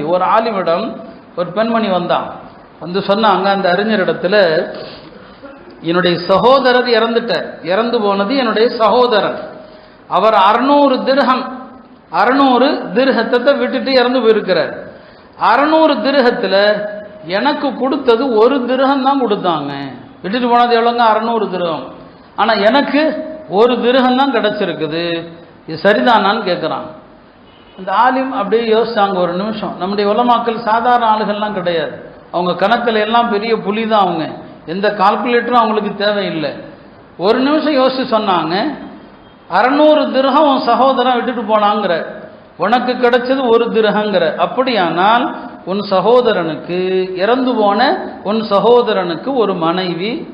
ஒரு ஆலிமிடம் ஒரு பெண்மணி வந்தான். வந்து சொன்னாங்க அந்த அறிஞரிடத்தில் என்னுடைய சகோதரர் இறந்துட்டார். இறந்து போனது என்னுடைய சகோதரன். அவர் அறுநூறு திருகம் அறுநூறு திருகத்தத்தை விட்டுட்டு இறந்து போயிருக்கிறார். அறுநூறு திருகத்தில் எனக்கு கொடுத்தது ஒரு திருகம் தான் கொடுத்தாங்க. விட்டுட்டு போனது எவ்வளோங்க அறுநூறு திருகம். ஆனா எனக்கு ஒரு திருகம் தான் கிடைச்சிருக்குது. இது சரிதானான்னு கேட்குறான் அந்த ஆலிம் அப்படியே யோசிச்சாங்க ஒரு நிமிஷம். நம்முடைய உலமாக்கள் சாதாரண ஆளுகள்லாம் கிடையாது. அவங்க கணக்கில் எல்லாம் பெரிய புலி தான் அவங்க. எந்த கால்குலேட்டரும் அவங்களுக்கு தேவையில்லை. ஒரு நிமிஷம் யோசிச்சு சொன்னாங்க அறநூறு திரகம் உன் சகோதரன் விட்டுட்டு போனாங்கிற. உனக்கு கிடைச்சது ஒரு திரகங்கிற. அப்படியானால் உன் சகோதரனுக்கு இறந்து போன உன் சகோதரனுக்கு ஒரு மனைவி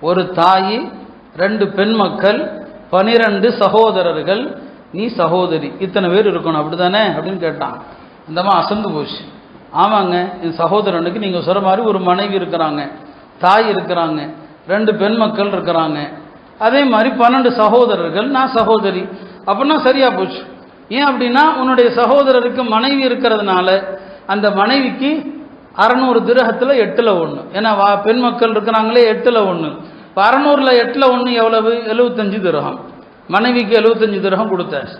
ஒரு தாய் ரெண்டு பெண் மக்கள் பனிரெண்டு சகோதரர்கள் நீ சகோதரி இத்தனை பேர் இருக்கணும் அப்படிதானே அப்படின்னு கேட்டான். இந்தம்மா அசந்து போச்சு. ஆமாங்க என் சகோதரனுக்கு நீங்கள் சொல்கிற மாதிரி ஒரு மனைவி இருக்கிறாங்க தாய் இருக்கிறாங்க ரெண்டு பெண் மக்கள் இருக்கிறாங்க. அதே மாதிரி பன்னெண்டு சகோதரர்கள் நான் சகோதரி. அப்படின்னா சரியா போச்சு. ஏன் அப்படின்னா உன்னுடைய சகோதரருக்கு மனைவி இருக்கிறதுனால அந்த மனைவிக்கு அறநூறு திரகத்தில் எட்டில் ஒன்று ஏன்னா வா பெண் மக்கள் இருக்கிறாங்களே எட்டில் ஒன்று இப்போ அறநூறில் எட்டில் ஒன்று எவ்வளவு? எழுபத்தஞ்சு திரகம். மனைவிக்கு எழுபத்தஞ்சு திரகம் கொடுத்தாச்சு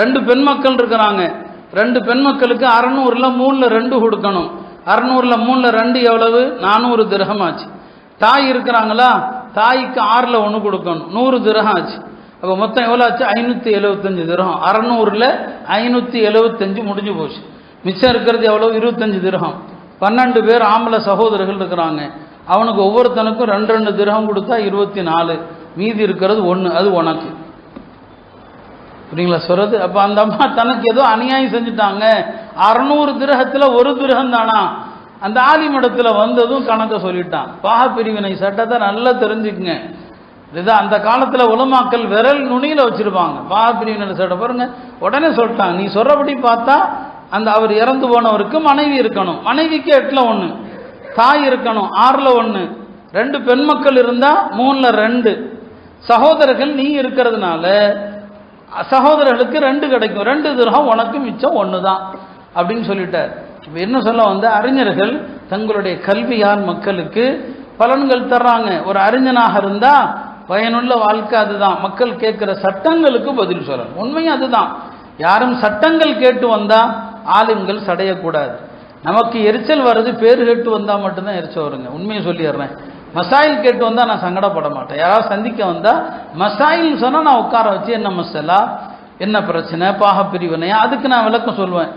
ரெண்டு பெண் மக்கள் இருக்கிறாங்க. ரெண்டு பெண் மக்களுக்கு அறநூறில் மூணில் ரெண்டு கொடுக்கணும். அறநூறில் மூணில் ரெண்டு எவ்வளவு? நானூறு திரகம் ஆச்சு தாய் இருக்கிறாங்களா? தாய்க்கு ஆறில் ஒன்று கொடுக்கணும். நூறு திரகம் ஆச்சு அப்போ மொத்தம் எவ்வளோ ஆச்சு? ஐநூற்றி எழுபத்தஞ்சு திரகம். அறநூறில் ஐநூற்றி எழுபத்தஞ்சு முடிஞ்சு போச்சு. மிச்சம் இருக்கிறது எவ்வளோ இருபத்தஞ்சு திரகம். பன்னெண்டு பேர் ஆம்பளை சகோதரர்கள் இருக்கிறாங்க. அவனுக்கு ஒவ்வொருத்தனுக்கும் ரெண்டு ரெண்டு திரகம் கொடுத்தா இருபத்தி நாலு. மீதி இருக்கிறது ஒன்று அது உனக்கு. புரியுங்களா சொல்றது? அப்ப அந்த அம்மா தனக்கு ஏதோ அநியாயம் செஞ்சுட்டாங்க. அறுநூறு திரகத்துல ஒரு கிரகம் தானா? அந்த ஆதிமடத்தில் வந்ததும் கணக்கை சொல்லிட்டான். பாக பிரிவினை சட்டத்தை நல்லா தெரிஞ்சுக்குங்க. இதுதான் அந்த காலத்தில் உலமாக்கல் விரல் நுனியில் வச்சிருப்பாங்க. பாக பிரிவினை சட்டம் பாருங்க. உடனே சொல்லிட்டாங்க நீ சொல்கிறபடி பார்த்தா அந்த அவர் இறந்து போனவருக்கு மனைவி இருக்கணும். மனைவிக்கு எட்டில் ஒன்று தாய் இருக்கணும் ஆறில் ஒன்று ரெண்டு பெண் மக்கள் இருந்தால் மூணில் ரெண்டு. சகோதரர்கள் நீ இருக்கிறதுனால சகோதரர்களுக்கு ரெண்டு கிடைக்கும். ரெண்டு திருகம் உனக்கு மிச்சம் ஒன்று தான் அப்படின்னு சொல்லிட்டார். இப்போ என்ன சொல்ல வந்து? அறிஞர்கள் தங்களுடைய கல்வியால் மக்களுக்கு பலன்கள் தர்றாங்க. ஒரு அறிஞனாக இருந்தால் பயனுள்ள வாழ்க்கை அதுதான். மக்கள் கேட்குற சட்டங்களுக்கு பதில் சொல்லணும். உண்மையும் அதுதான். யாரும் சட்டங்கள் கேட்டு வந்தால் ஆளுங்கள் சடையக்கூடாது. நமக்கு எரிச்சல் வர்றது பேர் கேட்டு வந்தால் மட்டும்தான் எரிச்சல் வருங்க. உண்மையை சொல்லிடுறேன். மசாயில் கேட்டு வந்தால் நான் சங்கடப்பட மாட்டேன். யாராவது சந்திக்க வந்தால் மசாயில் சொன்னால் நான் உட்கார வச்சு என்ன மசாலா? என்ன பிரச்சனை? பாக பிரிவினையா அதுக்கு நான் விளக்கம் சொல்லுவேன்.